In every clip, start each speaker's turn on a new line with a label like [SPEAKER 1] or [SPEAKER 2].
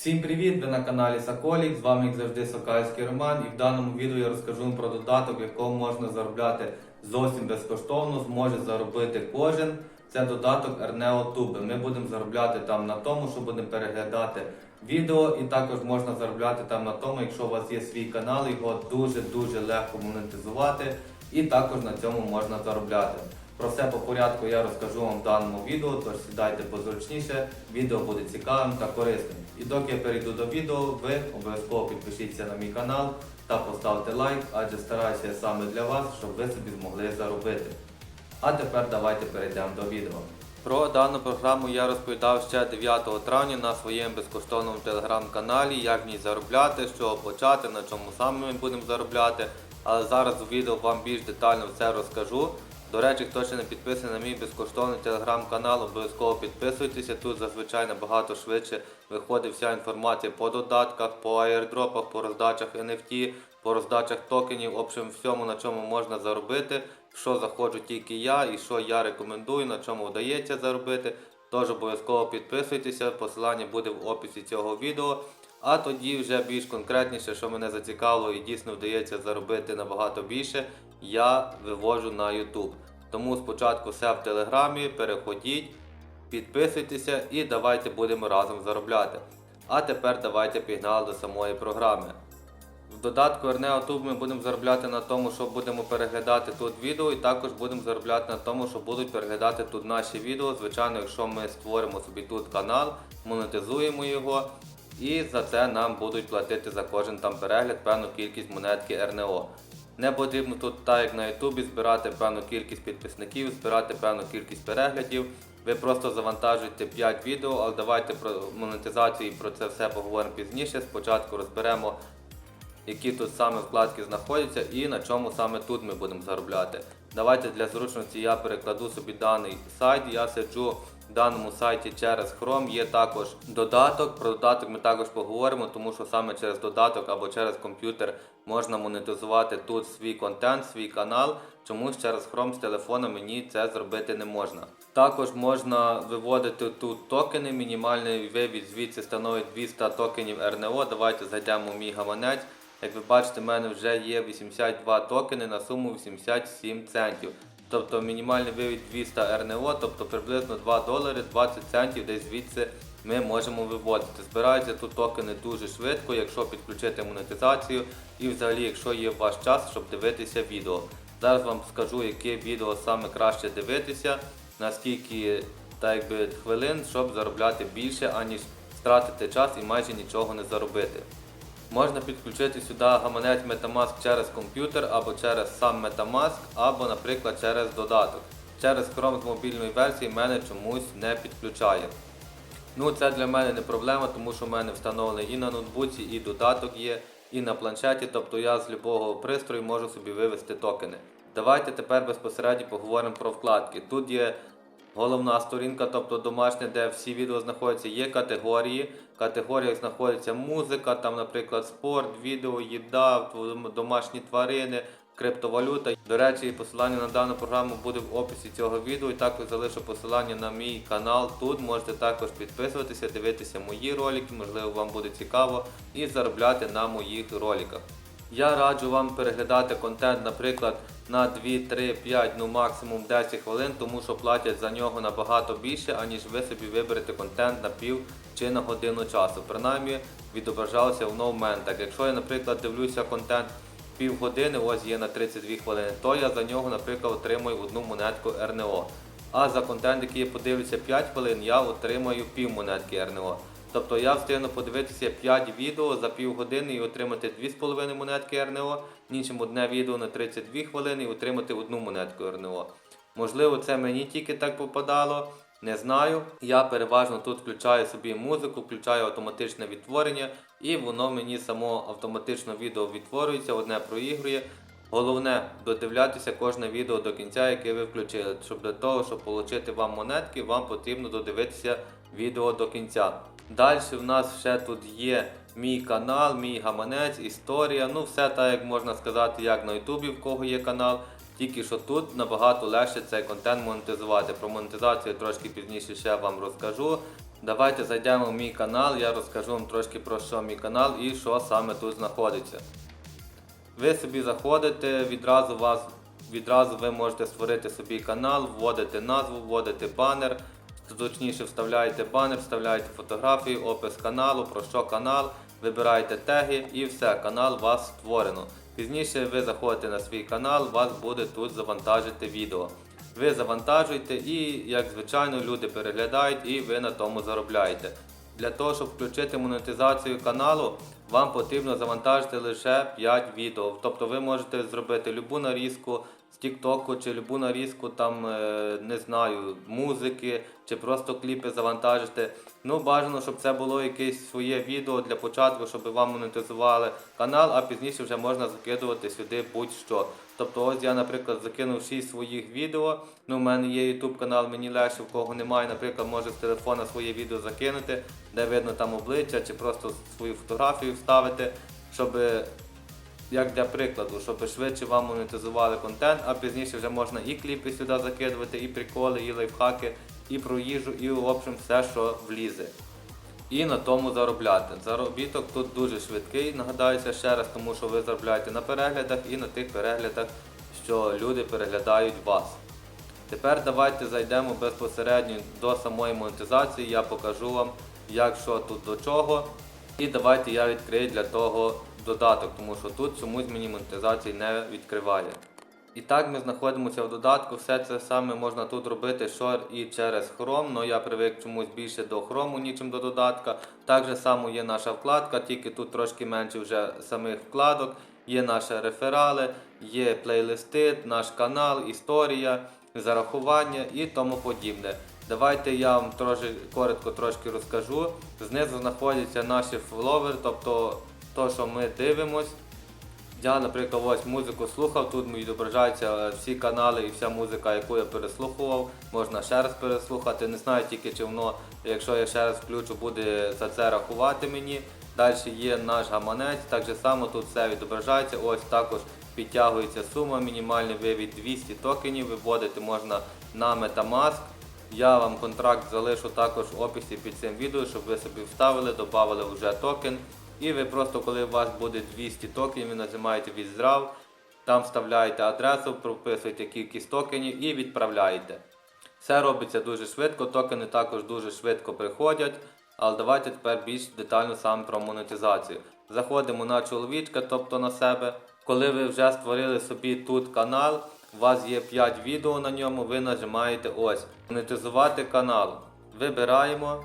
[SPEAKER 1] Всім привіт! Ви на каналі Соколік, з вами як завжди Сокальський Роман і в даному відео я розкажу вам про додаток, в якому можна заробляти зовсім безкоштовно, зможе заробити кожен. Це додаток Erneo Tube. Ми будемо заробляти там на тому, що будемо переглядати відео, і також можна заробляти там на тому, якщо у вас є свій канал, його дуже-дуже легко монетизувати, і також на цьому можна заробляти. Про все по порядку я розкажу вам в даному відео, тож сідайте позручніше, відео буде цікавим та корисним. І доки я перейду до відео, ви обов'язково підпишіться на мій канал та поставте лайк, адже стараюся я саме для вас, щоб ви собі змогли заробити. А тепер давайте перейдемо до відео. Про дану програму я розповідав ще 9 травня на своєму безкоштовному телеграм-каналі, як в ній заробляти, чого почати, на чому саме ми будемо заробляти. Але зараз у відео вам більш детально все розкажу. До речі, хто ще не підписаний на мій безкоштовний телеграм-канал, обов'язково підписуйтеся. Тут зазвичай набагато швидше виходить вся інформація по додатках, по аірдропах, по роздачах NFT, по роздачах токенів, в общем, всьому, на чому можна заробити, що заходжу тільки я і що я рекомендую, на чому вдається заробити. Тож обов'язково підписуйтеся, посилання буде в описі цього відео. А тоді вже більш конкретніше, що мене зацікавило і дійсно вдається заробити набагато більше, я вивожу на YouTube. Тому спочатку все в телеграмі, переходіть, підписуйтеся і давайте будемо разом заробляти. А тепер давайте пігнали до самої програми. В додатку Erneo Tube ми будемо заробляти на тому, що будемо переглядати тут відео, і також будемо заробляти на тому, що будуть переглядати тут наші відео. Звичайно, якщо ми створимо собі тут канал, монетизуємо його, і за це нам будуть платити за кожен там перегляд певну кількість монетки РНО. Не потрібно тут, так як на Ютубі, збирати певну кількість підписників, збирати певну кількість переглядів. Ви просто завантажуєте 5 відео, але давайте про монетизацію і про це все поговоримо пізніше. Спочатку розберемо які тут саме вкладки знаходяться і на чому саме тут ми будемо заробляти. Давайте для зручності я перекладу собі даний сайт. Я сиджу даному сайті через Chrome. Є також додаток. Про додаток ми також поговоримо, тому що саме через додаток або через комп'ютер можна монетизувати тут свій контент, свій канал. Чомусь через Chrome з телефона мені це зробити не можна. Також можна виводити тут токени. Мінімальний вивід звідси становить 200 токенів РНО. Давайте зайдемо в мій гаманець. Як ви бачите, в мене вже є 82 токени на суму 87 центів. Тобто мінімальний вивід 200 РНО, тобто приблизно 2 долари 20 центів десь звідси ми можемо виводити. Збираються тут токени дуже швидко, якщо підключити монетизацію і взагалі, якщо є ваш час, щоб дивитися відео. Зараз вам скажу, яке відео саме краще дивитися, наскільки так якби, хвилин, щоб заробляти більше, аніж стратити час і майже нічого не заробити. Можна підключити сюди гаманець Metamask через комп'ютер або через сам Metamask, або, наприклад, через додаток. Через Chrome з мобільної версії мене чомусь не підключає. Ну, це для мене не проблема, тому що в мене встановлений і на ноутбуці, і додаток є, і на планшеті, тобто я з будь-якого пристрою можу собі вивести токени. Давайте тепер безпосередньо поговоримо про вкладки. Тут є головна сторінка, тобто домашня, де всі відео знаходяться, є категорії. В категоріях знаходиться музика, там, наприклад, спорт, відео, їда, домашні тварини, криптовалюта. До речі, посилання на дану програму буде в описі цього відео. І також залишу посилання на мій канал. Тут можете також підписуватися, дивитися мої ролики, можливо, вам буде цікаво, і заробляти на моїх роликах. Я раджу вам переглядати контент, наприклад, на 2, 3, 5, ну максимум 10 хвилин, тому що платять за нього набагато більше, аніж ви собі виберете контент на пів чи на годину часу. Принаймні відображалося в моментах. Якщо я, наприклад, дивлюся контент півгодини, ось є на 32 хвилини, то я за нього, наприклад, отримую одну монетку РНО. А за контент, який я подивлюся 5 хвилин, я отримаю пів монетки РНО. Тобто я встигну подивитися 5 відео за півгодини і отримати 2,5 монетки РНО, іншим одне відео на 32 хвилини і отримати одну монетку РНО. Можливо, це мені тільки так попадало, не знаю. Я переважно тут включаю собі музику, включаю автоматичне відтворення, і воно мені само автоматично відео відтворюється, одне проігрує. Головне додивлятися кожне відео до кінця, яке ви включили. Щоб для того, щоб отримати вам монетки, вам потрібно додивитися відео до кінця. Далі в нас ще тут є мій канал, мій гаманець, історія. Ну, все так, як можна сказати, як на Ютубі, в кого є канал. Тільки що тут набагато легше цей контент монетизувати. Про монетизацію трошки пізніше ще вам розкажу. Давайте зайдемо в мій канал, я розкажу вам трошки про що мій канал і що саме тут знаходиться. Ви собі заходите, відразу вас відразу ви можете створити собі канал, вводите назву, вводите банер, точніше вставляєте банер, вставляєте фотографію, опис каналу, про що канал, вибираєте теги і все, канал у вас створено. Пізніше ви заходите на свій канал, вас буде тут завантажити відео. Ви завантажуєте і, як звичайно, люди переглядають і ви на тому заробляєте. Для того, щоб включити монетизацію каналу, вам потрібно завантажити лише 5 відео. Тобто ви можете зробити любу нарізку з Тіктоку чи любу нарізку там, е, не знаю, музики чи просто кліпи завантажити. Ну, бажано, щоб це було якесь своє відео для початку, щоб вам монетизували канал, а пізніше вже можна закидувати сюди будь-що. Тобто, ось я, наприклад, закинув 6 своїх відео. Ну, у мене є YouTube канал, мені легше, в кого немає, наприклад, може з телефона своє відео закинути, де видно там обличчя, чи просто свою фотографію вставити, щоб, як для прикладу, щоб швидше вам монетизували контент, а пізніше вже можна і кліпи сюди закидувати, і приколи, і лайфхаки, і про їжу, і в общем все, що влізе. І на тому заробляти. Заробіток тут дуже швидкий, нагадаюся ще раз, тому що ви заробляєте на переглядах і на тих переглядах, що люди переглядають вас. Тепер давайте зайдемо безпосередньо до самої монетизації. Я покажу вам, як що тут до чого. І давайте я відкрию для того додаток, тому що тут чомусь мені монетизації не відкриває. І так ми знаходимося в додатку. Все це саме можна тут робити що і через Chrome, але я привик чомусь більше до Chrome, нічим до додатка. Так же само є наша вкладка, тільки тут трошки менше вже самих вкладок. Є наші реферали, є плейлисти, наш канал, історія, зарахування і тому подібне. Давайте я вам трошки коротко трошки розкажу. Знизу знаходяться наші фоловери, тобто то, що ми дивимось. Я, наприклад, ось музику слухав, тут відображаються всі канали і вся музика, яку я переслухував. Можна ще раз переслухати. Не знаю тільки чи воно, якщо я ще раз включу, буде за це рахувати мені. Далі є наш гаманець, так же само тут все відображається. Ось також підтягується сума, мінімальний вивід 200 токенів, виводити можна на Metamask. Я вам контракт залишу також в описі під цим відео, щоб ви собі вставили, додали вже токен. І ви просто, коли у вас буде 200 токенів, нажимаєте Withdraw, там вставляєте адресу, прописуєте кількість токенів і відправляєте. Все робиться дуже швидко, токени також дуже швидко приходять. Але давайте тепер більш детально саме про монетизацію. Заходимо на чоловічка, тобто на себе. Коли ви вже створили собі тут канал, у вас є 5 відео на ньому, ви нажимаєте ось монетизувати канал. Вибираємо.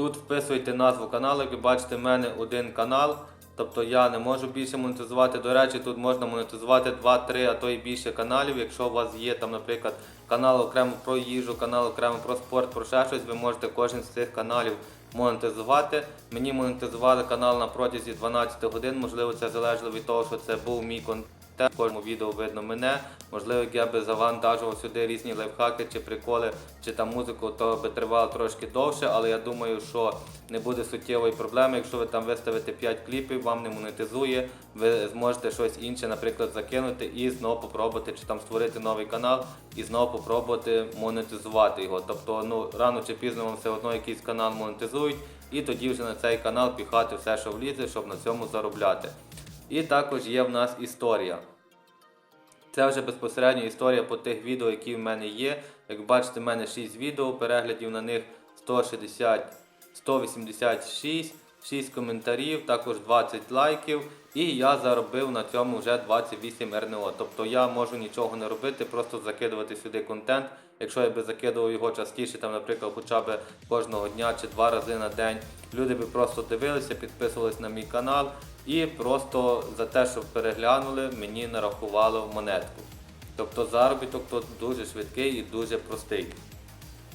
[SPEAKER 1] Тут вписуєте назву каналу, як ви бачите, в мене один канал. Тобто я не можу більше монетизувати. До речі, тут можна монетизувати 2-3, а то і більше каналів. Якщо у вас є там, наприклад, канал окремо про їжу, канал окремо про спорт, про ще щось, ви можете кожен з цих каналів монетизувати. Мені монетизували канал на протязі 12 годин. Можливо, це залежало від того, що це був мій контент. В кожному відео видно мене. Можливо, як я би завантажував сюди різні лайфхаки чи приколи, чи там музику, то би тривало трошки довше, але я думаю, що не буде суттєвої проблеми. Якщо ви там виставите 5 кліпів, вам не монетизує, ви зможете щось інше, наприклад, закинути і знову попробувати чи там створити новий канал і знову попробувати монетизувати його. Тобто, ну рано чи пізно вам все одно якийсь канал монетизують, і тоді вже на цей канал піхати все, що влізе, щоб на цьому заробляти. І також є в нас історія. Це вже безпосередньо історія по тих відео, які в мене є. Як бачите, в мене 6 відео, переглядів на них 160, 186, 6 коментарів, також 20 лайків. І я заробив на цьому вже 28 РНО. Тобто я можу нічого не робити, просто закидувати сюди контент. Якщо я би закидував його частіше, там, наприклад, хоча б кожного дня чи два рази на день, люди би просто дивилися, підписувалися на мій канал і просто за те, що переглянули, мені нарахували монетку. Тобто заробіток тут дуже швидкий і дуже простий.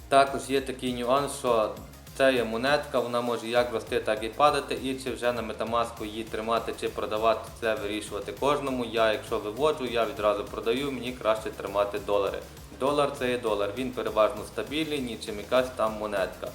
[SPEAKER 1] Також є такий нюанс, що це є монетка, вона може як рости, так і падати, і чи вже на метамаску її тримати чи продавати, це вирішувати кожному. Я, якщо виводжу, я відразу продаю, мені краще тримати долари. Долар це є долар, він переважно стабільний, нічим якась там монетка.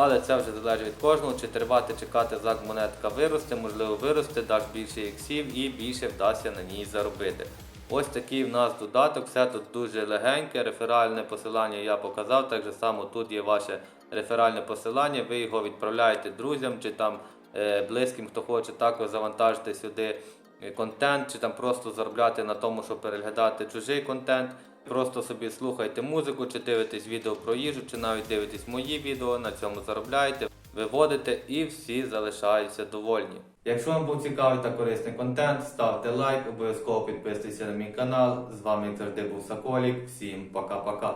[SPEAKER 1] Але це вже залежить від кожного, чи тривати, чекати, як монетка виросте, можливо виросте, дасть більше іксів і більше вдасться на ній заробити. Ось такий в нас додаток, все тут дуже легеньке, реферальне посилання я показав. Так же само тут є ваше реферальне посилання. Ви його відправляєте друзям чи там е, близьким, хто хоче також завантажити сюди е, контент, чи там просто заробляти на тому, щоб переглядати чужий контент. Просто собі слухайте музику, чи дивитесь відео про їжу, чи навіть дивитесь мої відео, на цьому заробляєте, виводите і всі залишаються довольні. Якщо вам був цікавий та корисний контент, ставте лайк, обов'язково підписуйтесь на мій канал. З вами завжди був Соколік. Всім пока-пока.